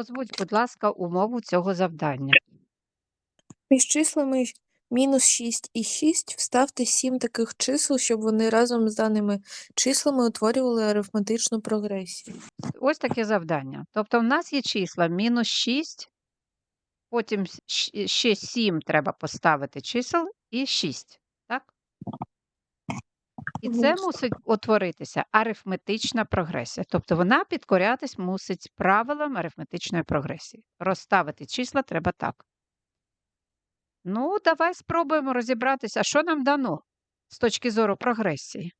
Озвудь, будь ласка, умову цього завдання. Між числами мінус 6 і 6 вставте 7 таких чисел, щоб вони разом з даними числами утворювали арифметичну прогресію. Ось таке завдання. Тобто, в нас є числа мінус 6, потім ще 7 треба поставити чисел і 6. І це мусить утворитися арифметична прогресія. Тобто вона підкорятись мусить правилам арифметичної прогресії. Розставити числа треба так. Ну, давай спробуємо розібратися, що нам дано з точки зору прогресії.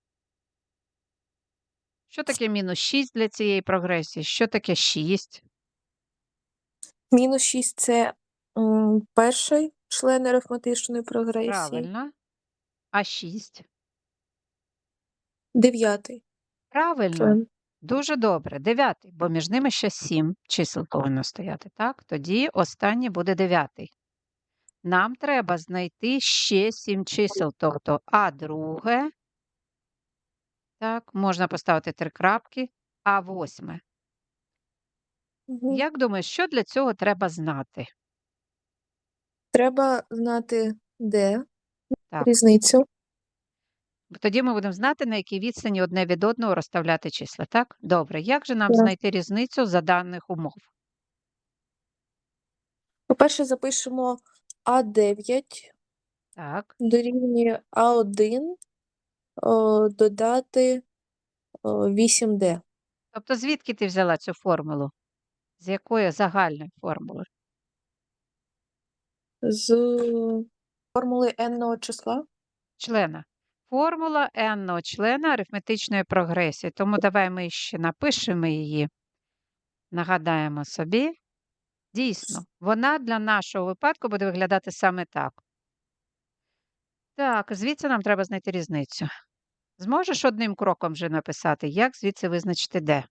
Що таке мінус 6 для цієї прогресії? Що таке 6? Мінус 6 це м, перший член арифметичної прогресії, Правильно. А 6? Дев'ятий Правильно. член. Дуже добре. Дев'ятий, бо між ними ще 7 чисел повинно стояти. Так? Тоді останній буде дев'ятий. Нам треба знайти ще 7 чисел, тобто А друге. Так, можна поставити три крапки, А восьме. Мгм. Як думаєш, що для цього треба знати? Треба знати де Так. різницю. Бо Тоді ми будемо знати, на якій відстані одне від одного розставляти числа. Так? Добре. Як же нам Так. знайти різницю за даних умов? По-перше, запишемо А9 Так, дорівнює А1 о, додати о, 8D. тобто звідки ти взяла цю формулу? З якої загальної формули? З формули n числа. Члена. Формула n члена арифметичної прогресії. Тому давай ми ще напишемо її, нагадаємо собі. Дійсно, вона для нашого випадку буде виглядати саме так. Так, звідси нам треба знайти різницю. Зможеш одним кроком вже написати, як звідси визначити де?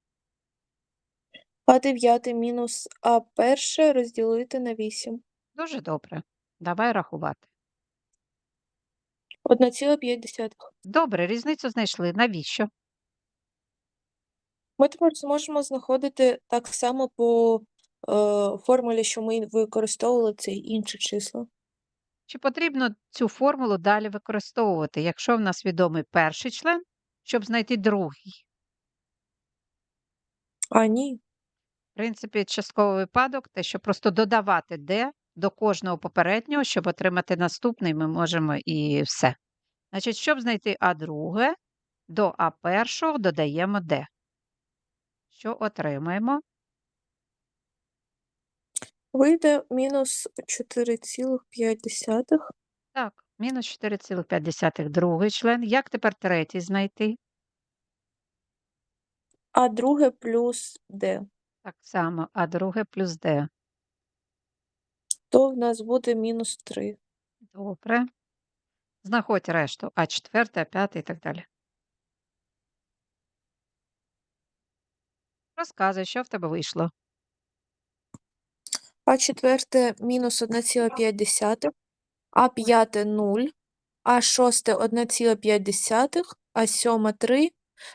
А9 мінус А1 розділити на 8. Дуже добре. Давай рахувати. 1,5. Добре, різницю знайшли. Навіщо? Ми тепер зможемо знаходити так само по е, формулі, що ми використовували ці інші числа. Чи потрібно цю формулу далі використовувати, якщо в нас відомий перший член, щоб знайти другий? А ні. В принципі, частковий випадок, те, що просто додавати де до кожного попереднього, щоб отримати наступний, ми можемо і все. Значить, щоб знайти А друге, до А першого додаємо де. Що отримаємо? Вийде мінус 4,5. Так, мінус 4,5 другий член. Як тепер третій знайти? А друге плюс D. Так само, А друге плюс Д. То в нас буде мінус 3. Добре. Знаходь решту А четверте, А п'яте і так далі. Розказуй, що в тебе вийшло. А четверте мінус 1,5. А п'яте 0. А шосте 1,5. А сьоме 3.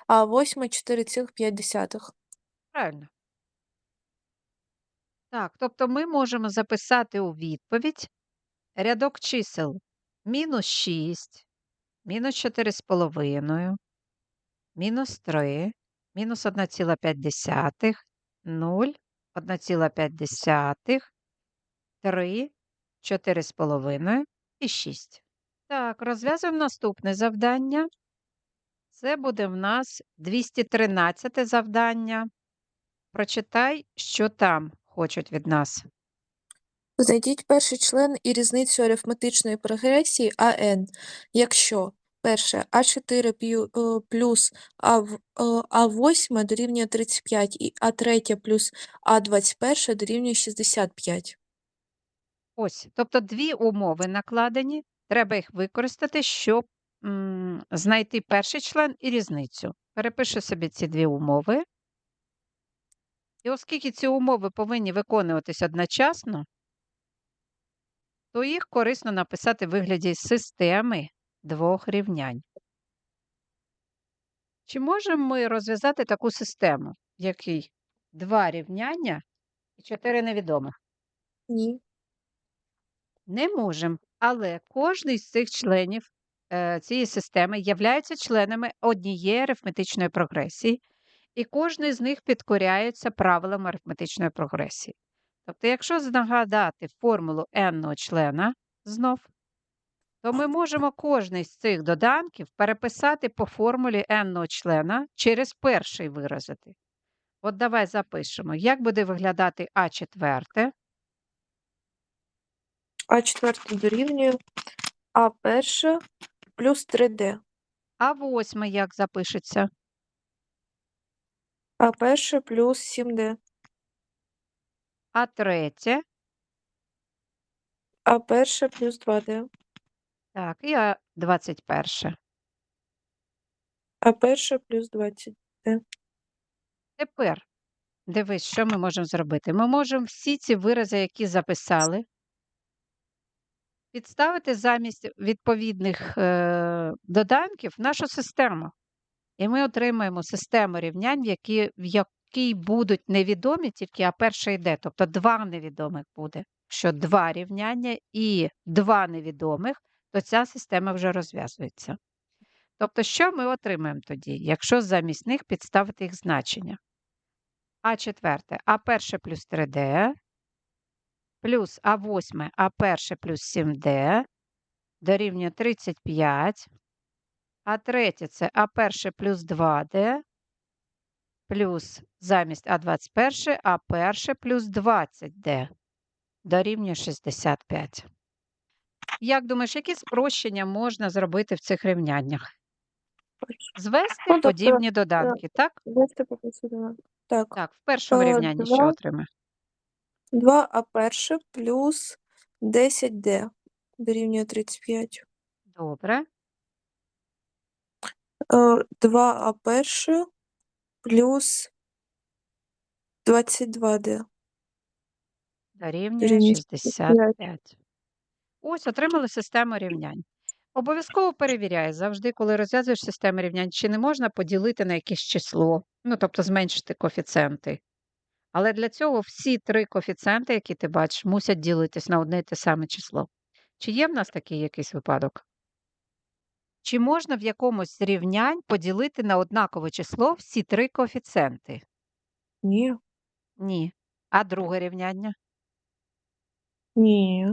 А восьме 4,5. Правильно. Так, тобто ми можемо записати у відповідь рядок чисел мінус 6, мінус 4,5, мінус 3, мінус 1,5, 0, 1,5, 3, 4,5 і 6. Так, розв'язуємо наступне завдання. Це буде в нас 213 завдання. Прочитай, що там хочуть від нас. Знайдіть перший член і різницю арифметичної прогресії АН, якщо перше А4 е, плюс А- е, А8 дорівнює 35 і А3 плюс А21 дорівнює 65. Ось, тобто дві умови накладені, треба їх використати, щоб м, знайти перший член і різницю. Перепишу собі ці дві умови. І оскільки ці умови повинні виконуватись одночасно, то їх корисно написати в вигляді системи двох рівнянь. Чи можемо ми розв'язати таку систему, в якій два рівняння і 4 невідомих. Ні. Не можемо, але кожний з цих членів е, цієї системи являється членами однієї арифметичної прогресії, і кожний з них підкоряється правилам арифметичної прогресії. Тобто, якщо нагадати формулу n члена знов, то ми можемо кожний з цих доданків переписати по формулі n члена через перший виразити. От давай запишемо, як буде виглядати а четверте. А четверте дорівнює А перше плюс 3D. А восьме як запишеться? А перше плюс 7D. А третє, А перше плюс 2D. так, і а 21. А перше плюс 20. Тепер дивись, що ми можемо зробити. Ми можемо всі ці вирази, які записали, підставити замість відповідних е, доданків нашу систему. І ми отримаємо систему рівнянь, в якій, в якій будуть невідомі, тільки А перше йде. Тобто два невідомих буде. Якщо два рівняння і два невідомих, то ця система вже розв'язується. Тобто, що ми отримаємо тоді, якщо замість них підставити їх значення? А четверте, А перше плюс 3D, плюс А восьме, А перше плюс 7D, дорівнює 35. А третє це А перше плюс 2D, плюс замість А21, А перше плюс 20D, дорівнює 65. Як думаєш, які спрощення можна зробити в цих рівняннях? Звести Ну, тобто, подібні доданки, так? Звести. Так. Так, в першому Е, рівнянні що два. отримаємо? 2А перше плюс 10D дорівнює 35. Добре. 2А перше плюс 22D. Дорівнює Дорівнює 65. Ось отримали систему рівнянь. Обов'язково перевіряй завжди, коли розв'язуєш систему рівнянь, чи не можна поділити на якесь число, ну тобто зменшити коефіцієнти. Але для цього всі три коефіцієнти, які ти бачиш, мусять ділитись на одне і те саме число. Чи є в нас такий якийсь випадок? Чи можна в якомусь з рівнянь поділити на однакове число всі три коефіцієнти? Ні. Ні. А друге рівняння? Ні.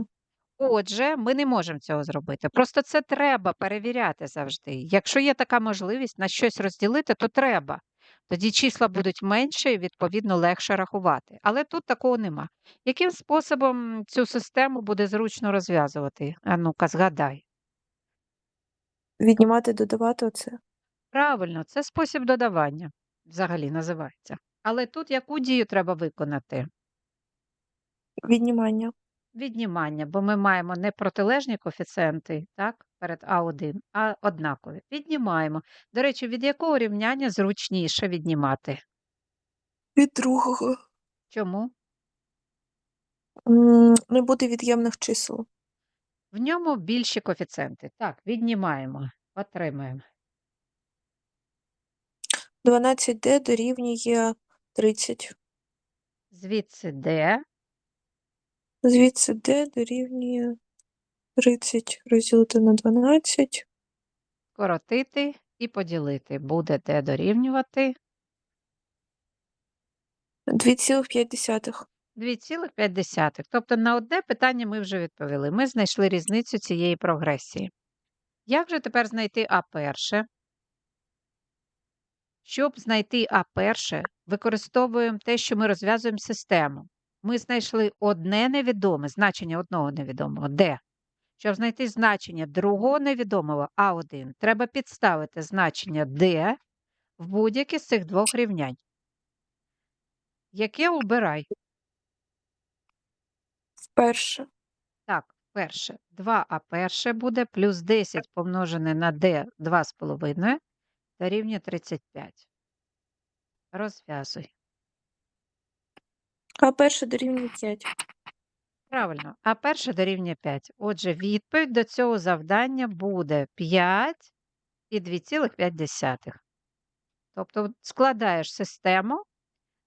Отже, ми не можемо цього зробити. Просто це треба перевіряти завжди. Якщо є така можливість на щось розділити, то треба. Тоді числа будуть менше і, відповідно, легше рахувати. Але тут такого нема. Яким способом цю систему буде зручно розв'язувати? А ну-ка, згадай. Віднімати, додавати оце. Правильно, це спосіб додавання взагалі називається. Але тут яку дію треба виконати? Віднімання. Віднімання, бо ми маємо не протилежні коефіцієнти, так, перед А1, а однакові. Віднімаємо. До речі, від якого рівняння зручніше віднімати? Від другого. Чому? М, Не буде від'ємних чисел. В ньому більші коефіцієнти. Так, віднімаємо, отримаємо. 12D дорівнює 30. Звідси D, Звідси D дорівнює 30 розділити на 12. скоротити і поділити. Буде D дорівнювати 2,5. 2,5. Тобто на одне питання ми вже відповіли. Ми знайшли різницю цієї прогресії. Як же тепер знайти А перше? Щоб знайти А перше, використовуємо те, що ми розв'язуємо систему. Ми знайшли одне невідоме, значення одного невідомого Д. Щоб знайти значення другого невідомого А1, треба підставити значення Д в будь-яке з цих двох рівнянь. Яке обирай? Вперше. Так, перше. 2а перше буде плюс 10 помножене на d 2,5 дорівнює 35. Розв'язуй. А перше дорівнює 5. Правильно, а перше дорівнює 5. Отже, відповідь до цього завдання буде 5 і 2,5. Тобто складаєш систему,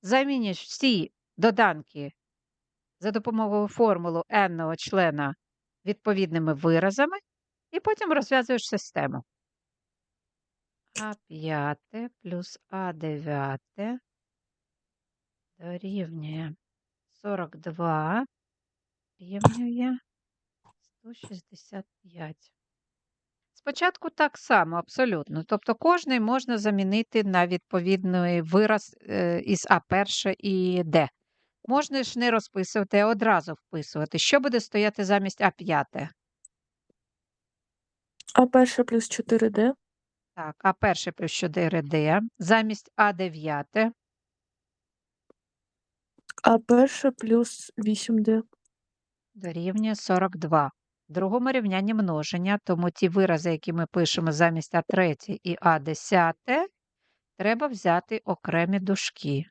замінюєш всі доданки за допомогою формули n члена відповідними виразами, і потім розв'язуєш систему. А5 плюс А9 дорівнює 42 рівнює 165. Спочатку так само, абсолютно. Тобто кожний можна замінити на відповідний вираз е, із А1 і Д. Можна ж не розписувати, а одразу вписувати. Що буде стояти замість А5? А перше плюс 4D. Так, А1 плюс 4D. Замість А9 А перше плюс 8D. дорівнює 42. В другому рівнянні множення, тому ті вирази, які ми пишемо замість А3 і А10, треба взяти окремі дужки.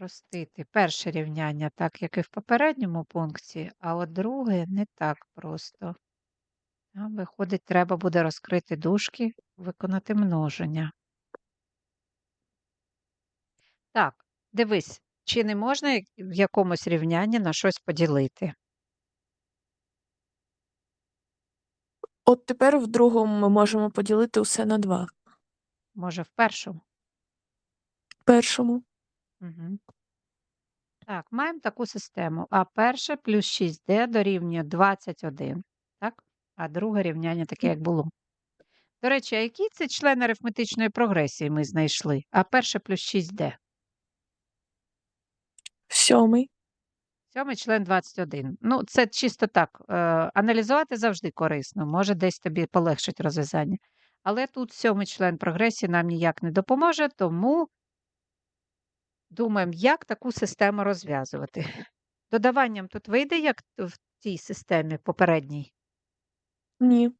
Спростити перше рівняння, так як і в попередньому пункті, а от друге не так просто. Виходить, треба буде розкрити дужки, виконати множення. Так, дивись, чи не можна в якомусь рівнянні на щось поділити? От тепер в другому ми можемо поділити усе на 2. Може, в першому? В першому Угу. Так, маємо таку систему. А перше плюс 6D дорівнює 21. Так? А друге рівняння таке, як було. До речі, а який це член арифметичної прогресії ми знайшли? А перше плюс 6D. сьомий. Сьомий член 21. Ну, це чисто так. Е, аналізувати завжди корисно, може десь тобі полегшить розв'язання. Але тут сьомий член прогресії нам ніяк не допоможе, тому думаємо, як таку систему розв'язувати. Додаванням тут вийде, як в тій системі попередній. Ні.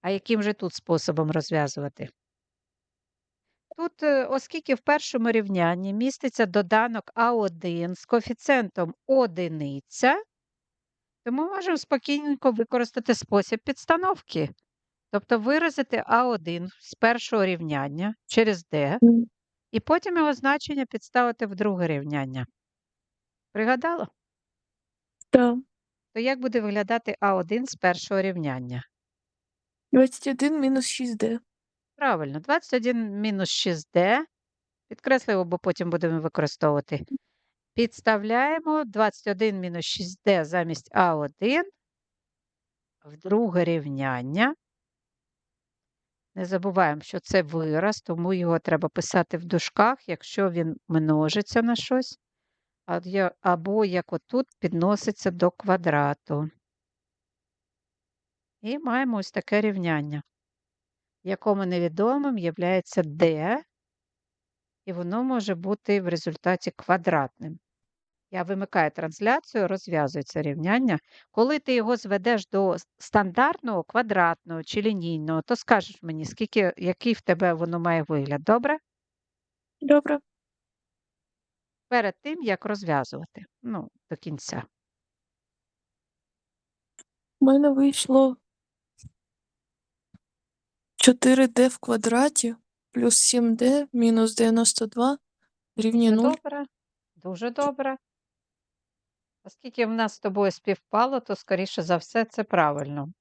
А яким же тут способом розв'язувати? Тут, е, оскільки в першому рівнянні міститься доданок А1 з коефіцієнтом одиниця, то ми можемо спокійненько використати спосіб підстановки. Тобто виразити А1 з першого рівняння через D. і потім його значення підставити в друге рівняння. Пригадала? Так. То як буде виглядати А1 з першого рівняння? 21 мінус 6D. Правильно, 21 мінус 6D. Підкреслюємо, бо потім будемо використовувати. Підставляємо 21 мінус 6D замість А1 в друге рівняння. Не забуваємо, що це вираз, тому його треба писати в дужках, якщо він множиться на щось, або як отут підноситься до квадрату. І маємо ось таке рівняння, якому невідомим є D, і воно може бути в результаті квадратним. Я вимикаю трансляцію, розв'язується рівняння. Коли ти його зведеш до стандартного, квадратного чи лінійного, то скажеш мені, скільки, який в тебе воно має вигляд. Добре? Добре. Перед тим, як розв'язувати. Ну, до кінця. У мене вийшло 4D в квадраті плюс 7D мінус 92 рівня Дуже 0. добре. Дуже добре. Оскільки в нас з тобою співпало, то, скоріше за все, це правильно.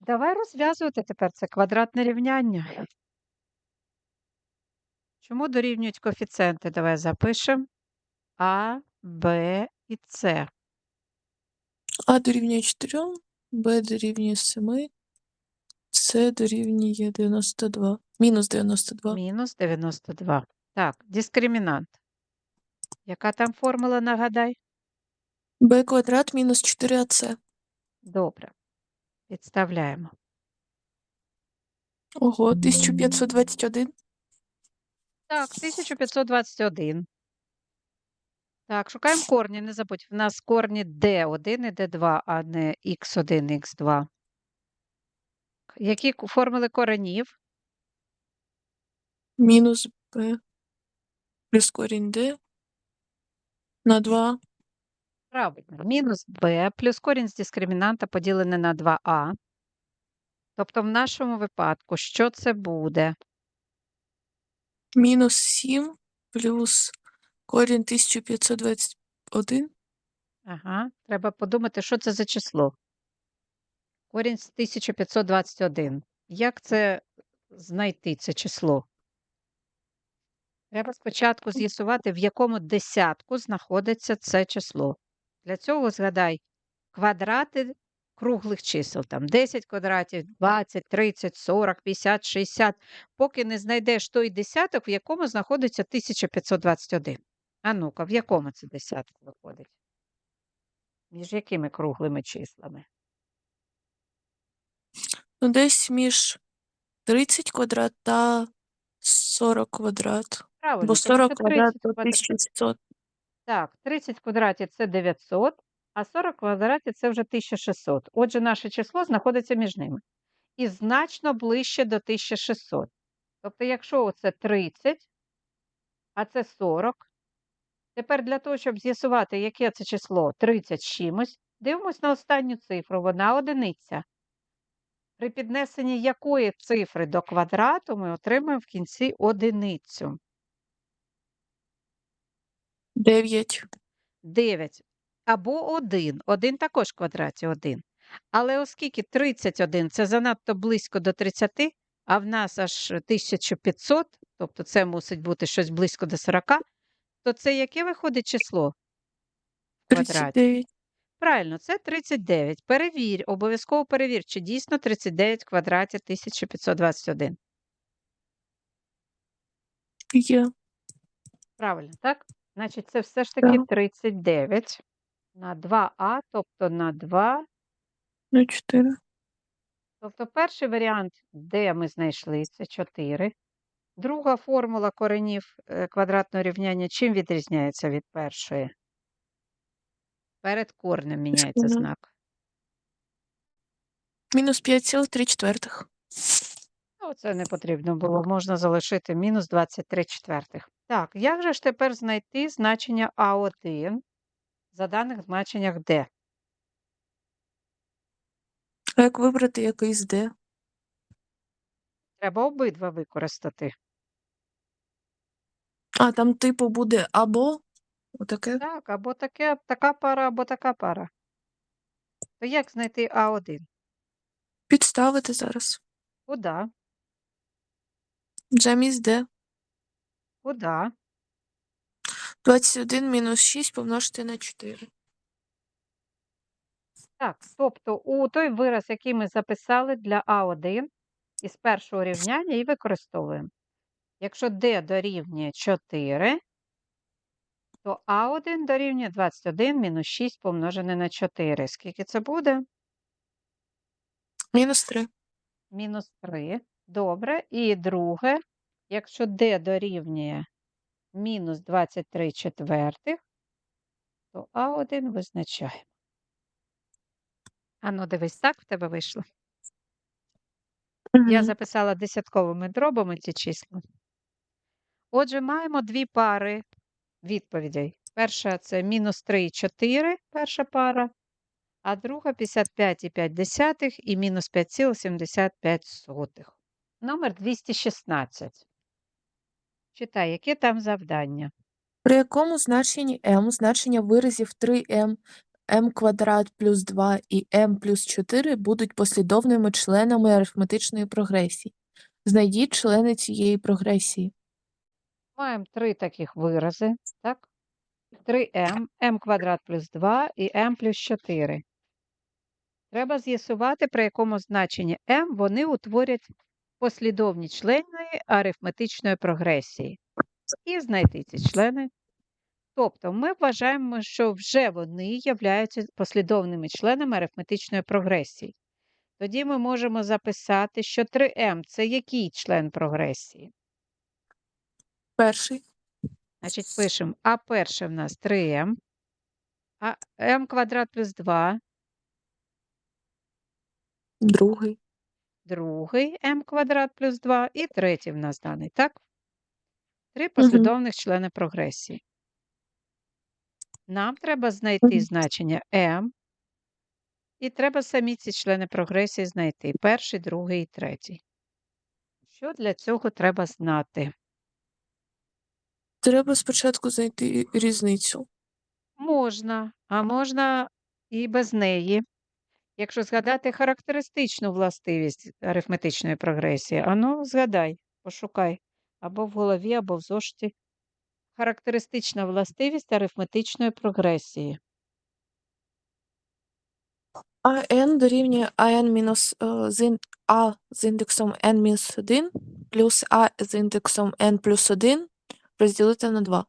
Давай розв'язувати тепер це квадратне рівняння. Чому дорівнюють коефіцієнти? Давай запишемо. А, Б і С. А дорівнює 4, Б дорівнює 7, С дорівнює 92. Мінус 92. Мінус 92. Так, дискримінант. Яка там формула, нагадай? Б квадрат мінус 4АЦ. Добре. Підставляємо. Ого, 1521. Так, 1521. Так, шукаємо корні, не забудь. В нас корні D1 і D2, а не X1 і X2. Які формули коренів? Мінус Б плюс корінь Д на 2. Правильно. Мінус b плюс корінь з дискримінанта поділене на 2а. Тобто в нашому випадку, що це буде? Мінус 7 плюс Корінь 1521. Ага, треба подумати, що це за число. Корінь з 1521. Як це знайти це число? Треба спочатку з'ясувати, в якому десятку знаходиться це число. Для цього згадай квадрати круглих чисел. Там 10 квадратів, 20, 30, 40, 50, 60. Поки не знайдеш той десяток, в якому знаходиться 1521. А ну-ка, в якому це десятку виходить? Між якими круглими числами? Ну, десь між 30 квадрат та 40 квадрат. Правильно, Бо тому що 40 квадрат 30 то 1600. Так, 30 квадратів це 900, а 40 квадратів це вже 1600. Отже, наше число знаходиться між ними. І значно ближче до 1600. Тобто, якщо оце 30, а це 40, тепер для того, щоб з'ясувати, яке це число 30 з чимось, дивимось на останню цифру, вона одиниця. При піднесенні якої цифри до квадрату ми отримаємо в кінці одиницю. 9. 9 або 1. 1 також в квадраті 1. Але оскільки 31 це занадто близько до 30, а в нас аж 1500, тобто це мусить бути щось близько до 40, то це яке виходить число? В квадраті. 39. Правильно, це 39. Перевір, обов'язково перевір, чи дійсно 39 в квадраті 1521. Є. Правильно, так? Значить, це все ж таки Так. 39 на 2а, тобто на 2 На 4. Тобто перший варіант, де ми знайшли, це 4. Друга формула коренів е, квадратного рівняння чим відрізняється від першої? Перед корнем міняється знак. Мінус 5,3 четвертих. Ну, це не потрібно було, можна залишити мінус 23 четвертих. Так, як же ж тепер знайти значення А1 за даних значеннях D? А як вибрати якийсь Д? Треба обидва використати. А, там типу буде або отаке. Так, або таке, така пара, або така пара. То як знайти А1? Підставити зараз. Куда? Замість Д. Куда? 21 мінус 6 помножити на 4. Так, тобто у той вираз, який ми записали для А1 із першого рівняння і використовуємо. Якщо d дорівнює 4, то А1 дорівнює 21 мінус 6 помножене на 4. Скільки це буде? Мінус 3. Мінус 3. Добре. І друге, якщо d дорівнює мінус 23 четвертих, то А1 визначаємо. Ану, дивись, так в тебе вийшло. Я записала десятковими дробами ці числа. Отже, маємо дві пари відповідей. Перша це мінус 3 і 4, перша пара, а друга 55,5 і мінус 5,75. Номер 216. Читай, яке там завдання? При якому значенні m значення виразів 3m, m квадрат плюс 2 і m плюс 4 будуть послідовними членами арифметичної прогресії. Знайдіть члени цієї прогресії. Маємо три таких вирази, так? 3m, m квадрат плюс 2 і m плюс 4. Треба з'ясувати, при якому значенні m вони утворять послідовні члени арифметичної прогресії. І знайти ці члени. Тобто ми вважаємо, що вже вони являються послідовними членами арифметичної прогресії. Тоді ми можемо записати, що 3m це який член прогресії? Перший, Значить, пишемо, а перше в нас 3m, а m квадрат плюс 2, другий, другий m квадрат плюс 2 і третій в нас даний, так? Три послідовних члени прогресії. Нам треба знайти значення m, і треба самі ці члени прогресії знайти. Перший, другий і третій. Що для цього треба знати? Треба спочатку знайти різницю. Можна, а можна і без неї. Якщо згадати характеристичну властивість арифметичної прогресії, ану, згадай, пошукай або в голові, або в зошиті. Характеристична властивість арифметичної прогресії. АН дорівнює АН мінус е, А з індексом n мінус 1 плюс А з індексом n плюс 1 розділити на 2.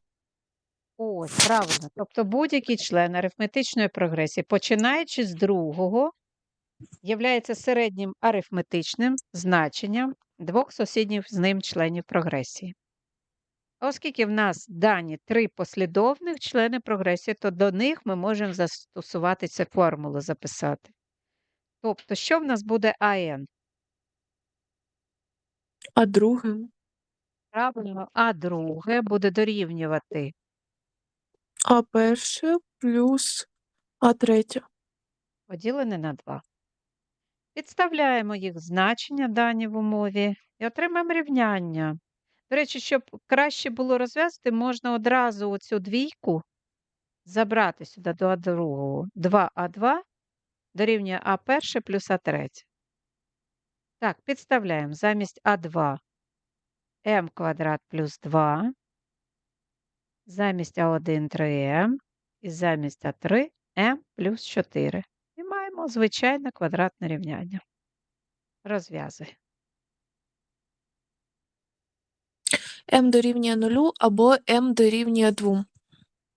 Ось, правильно. Тобто будь-який член арифметичної прогресії, починаючи з другого, являється середнім арифметичним значенням двох сусідніх з ним членів прогресії. Оскільки в нас дані три послідовних члени прогресії, то до них ми можемо застосувати цю формулу записати. Тобто, що в нас буде АН? А другим Правильно, а друге буде дорівнювати А перше плюс А третє. поділене на 2. Підставляємо їх значення дані в умові і отримаємо рівняння. До речі, щоб краще було розв'язати, можна одразу оцю двійку забрати сюди до А2. 2А2 дорівнює А1 плюс А3. Так, підставляємо замість А2 М квадрат плюс 2, замість А1 3М і замість А3 М плюс 4. Маємо звичайне квадратне рівняння. Розв'язуй. М дорівнює 0 або М дорівнює 2.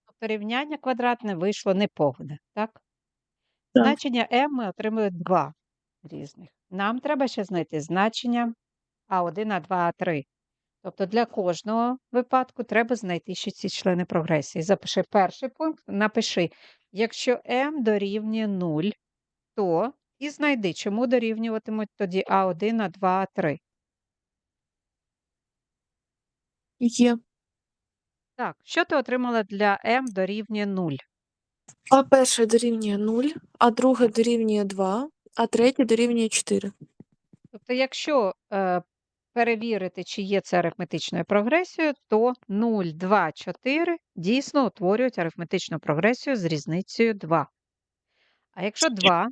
Тобто рівняння квадратне вийшло неповне, так? Так. Значення m ми отримали два різних. Нам треба ще знайти значення А1, А2, А3. Тобто для кожного випадку треба знайти ще ці члени прогресії. Запиши перший пункт, напиши, якщо m дорівнює 0, то і знайди, чому дорівнюватимуть тоді А1, А2, А3. Є. Так, що ти отримала для m дорівнює 0? А перше дорівнює 0, а друге дорівнює 2, а третє дорівнює 4. Тобто, якщо е, перевірити, чи є це арифметичною прогресією, то 0, 2, 4 дійсно утворюють арифметичну прогресію з різницею 2. А якщо 2,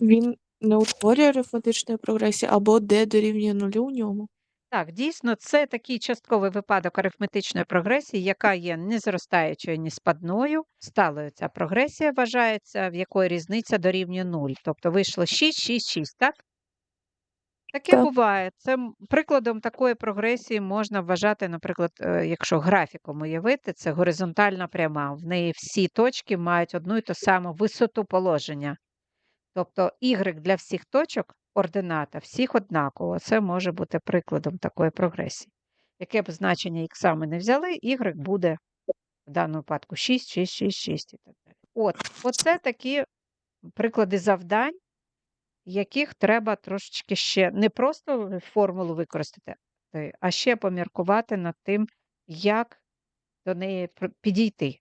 Він не утворює арифметичної прогресії, або d дорівнює 0 у ньому. так, дійсно, це такий частковий випадок арифметичної прогресії, яка є не зростаючою, ні спадною. Сталою ця прогресія вважається, в якої різниця дорівнює 0. Тобто вийшло 6, 6, 6, так? Таке Так. буває. Це м- прикладом такої прогресії можна вважати, наприклад, е, якщо графіком уявити, це горизонтальна пряма. В неї всі точки мають одну і ту саму висоту положення. Тобто y для всіх точок ордината, всіх однаково. Це може бути прикладом такої прогресії. Яке б значення х ми не взяли, y буде в даному випадку 6, 6, 6, 6 і так далі. От, оце такі приклади завдань, яких треба трошечки ще не просто формулу використати, а ще поміркувати над тим, як до неї підійти.